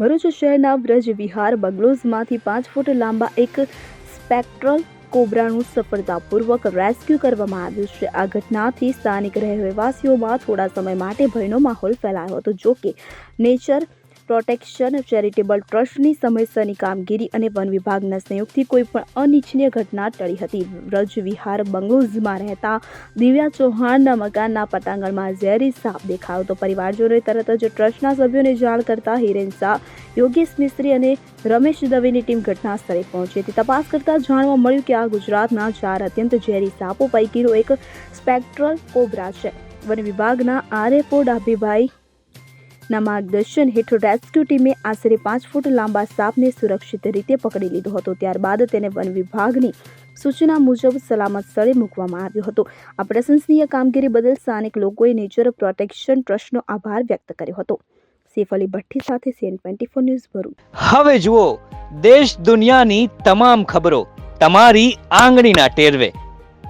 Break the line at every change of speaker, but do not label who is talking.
ભરૂચ શહેરના વ્રજ વિહાર બંગલોઝમાંથી પાંચ ફૂટ લાંબા એક સ્પેક્ટ્રલ કોબ્રાનું સફળતાપૂર્વક રેસ્ક્યુ કરવામાં આવ્યું છે. આ ઘટનાથી સ્થાનિક રહેવાસીઓમાં થોડા સમય માટે ભયનો માહોલ ફેલાયો હતો. જો કે નેચર પ્રોટેક્શન, ચેરિટેબલ ટ્રસ્ટની સમયસરની કામગીરી અને વન વિભાગના સંયુક્તથી કોઈ પણ અનિચ્છનીય ઘટના ટળી હતી. વ્રજ વિહાર બંગલોઝમાં રહેતા દિવ્યા ચૌહાણના મકાનના પટાંગણમાં ઝેરી સાપ દેખાયો તો પરિવારજનોએ તરત જ ટ્રસ્ટના સભ્યોને જાણ કરતા હિરેન શાહ, યોગેશ મિસ્ત્રી અને રમેશ દવેની ટીમ ઘટના સ્થળે પહોંચી હતી. તપાસ કરતા જાણવા મળ્યું કે આ ગુજરાતના ચાર અત્યંત ઝેરી સાપો પૈકીનો એક સ્પેક્ટ્રલ કોબ્રા છે. વન વિભાગના આરએફઓ ડાભીભાઈ ના માર્ગદર્શન હેઠળ રેસ્ક્યુ ટીમે આશરે પાંચ ફૂટ લાંબા સાપને સુરક્ષિત રીતે પકડી લીધો હતો. ત્યારબાદ તેને વન વિભાગની સૂચના મુજબ સલામત સ્થળે મૂકવામાં આવ્યો હતો. આ પ્રશંસનીય કામગીરી બદલ સ્થાનિક લોકોએ નેચર પ્રોટેક્શન ટ્રસ્ટનો આભાર વ્યક્ત કર્યો હતો. સેફ અલી ભઠ્ઠી સાથે CN twenty four news Bharuch.
હવે જુઓ, દેશ દુનિયાની તમામ ખબરો તમારી આંગળીના ટેરવે.